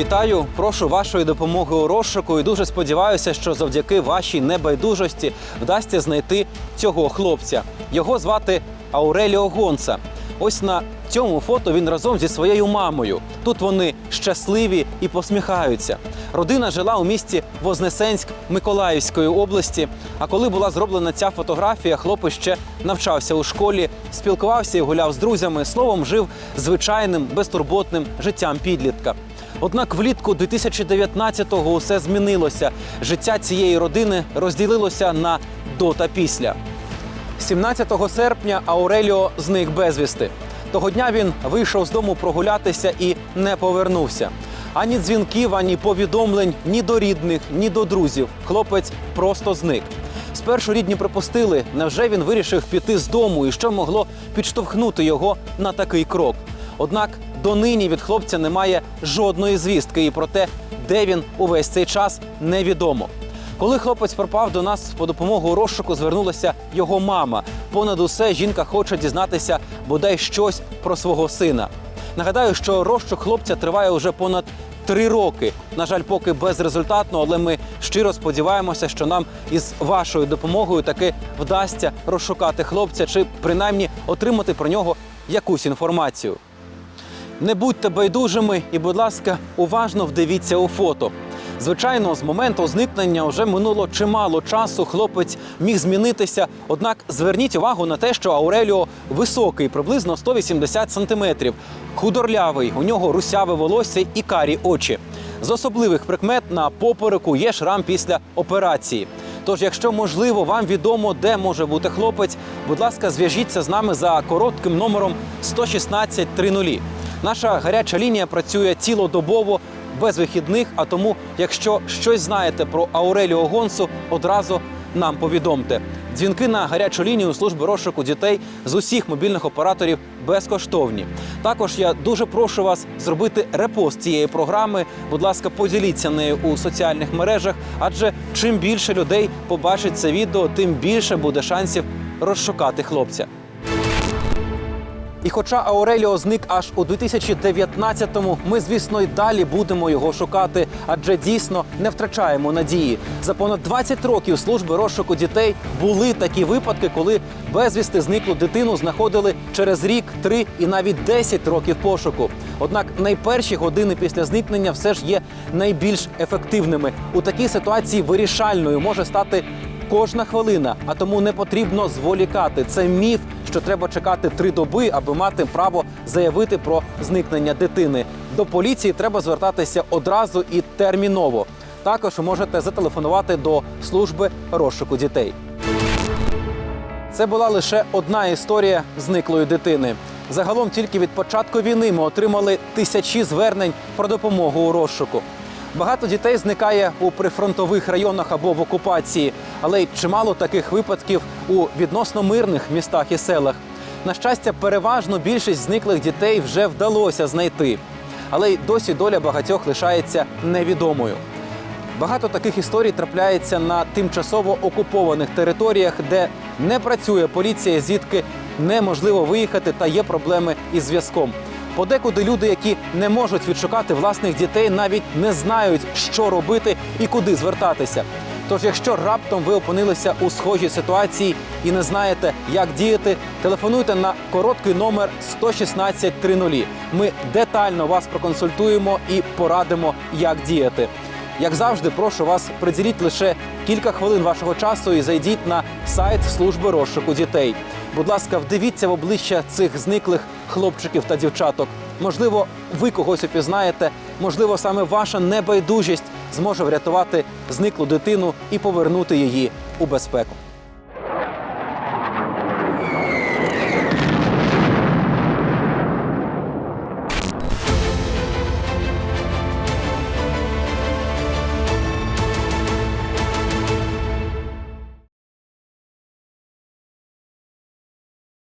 Вітаю, прошу вашої допомоги у розшуку і дуже сподіваюся, що завдяки вашій небайдужості вдасться знайти цього хлопця. Його звати Ауреліо Гонца. Ось на цьому фото він разом зі своєю мамою. Тут вони щасливі і посміхаються. Родина жила у місті Вознесенськ Миколаївської області. А коли була зроблена ця фотографія, хлопець ще навчався у школі, спілкувався і гуляв з друзями. Словом, жив звичайним безтурботним життям підлітка. Однак влітку 2019-го усе змінилося. Життя цієї родини розділилося на до та після. 17 серпня Ауреліо зник безвісти. Того дня він вийшов з дому прогулятися і не повернувся. Ані дзвінків, ані повідомлень ні до рідних, ні до друзів. Хлопець просто зник. Спершу рідні припустили, невже він вирішив піти з дому і що могло підштовхнути його на такий крок. Однак донині від хлопця немає жодної звістки, і про те, де він увесь цей час, невідомо. Коли хлопець пропав до нас по допомогу розшуку, звернулася його мама. Понад усе жінка хоче дізнатися бодай щось про свого сина. Нагадаю, що розшук хлопця триває вже понад три роки. На жаль, поки безрезультатно, але ми щиро сподіваємося, що нам із вашою допомогою таки вдасться розшукати хлопця чи принаймні отримати про нього якусь інформацію. Не будьте байдужими і, будь ласка, уважно вдивіться у фото. Звичайно, з моменту зникнення вже минуло чимало часу. Хлопець міг змінитися. Однак зверніть увагу на те, що Ауреліо високий, приблизно 180 сантиметрів, худорлявий. У нього русяве волосся і карі очі. З особливих прикмет на попереку є шрам після операції. Тож, якщо можливо, вам відомо, де може бути хлопець, будь ласка, зв'яжіться з нами за коротким номером 116 30. Наша гаряча лінія працює цілодобово без вихідних. А тому, якщо щось знаєте про Ауреліо Гонсу, одразу нам повідомте. Дзвінки на гарячу лінію служби розшуку дітей з усіх мобільних операторів безкоштовні. Також я дуже прошу вас зробити репост цієї програми. Будь ласка, поділіться нею у соціальних мережах, адже чим більше людей побачить це відео, тим більше буде шансів розшукати хлопця. І хоча Ауреліо зник аж у 2019-му, ми, звісно, й далі будемо його шукати, адже дійсно не втрачаємо надії. За понад 20 років служби розшуку дітей були такі випадки, коли безвісти зниклу дитину знаходили через рік, три і навіть 10 років пошуку. Однак найперші години після зникнення все ж є найбільш ефективними. У такій ситуації вирішальною може стати кожна хвилина, а тому не потрібно зволікати. Це міф, що треба чекати три доби, аби мати право заявити про зникнення дитини. До поліції треба звертатися одразу і терміново. Також можете зателефонувати до служби розшуку дітей. Це була лише одна історія зниклої дитини. Загалом тільки від початку війни ми отримали тисячі звернень про допомогу у розшуку. Багато дітей зникає у прифронтових районах або в окупації, але й чимало таких випадків у відносно мирних містах і селах. На щастя, переважно більшість зниклих дітей вже вдалося знайти, але й досі доля багатьох лишається невідомою. Багато таких історій трапляється на тимчасово окупованих територіях, де не працює поліція, звідки неможливо виїхати та є проблеми із зв'язком. Подекуди люди, які не можуть відшукати власних дітей, навіть не знають, що робити і куди звертатися. Тож, якщо раптом ви опинилися у схожій ситуації і не знаєте, як діяти, телефонуйте на короткий номер 116 30. Ми детально вас проконсультуємо і порадимо, як діяти. Як завжди, прошу вас приділіть лише кілька хвилин вашого часу і зайдіть на сайт служби розшуку дітей. Будь ласка, вдивіться в обличчя цих зниклих хлопчиків та дівчаток. Можливо, ви когось опізнаєте, можливо, саме ваша небайдужість зможе врятувати зниклу дитину і повернути її у безпеку.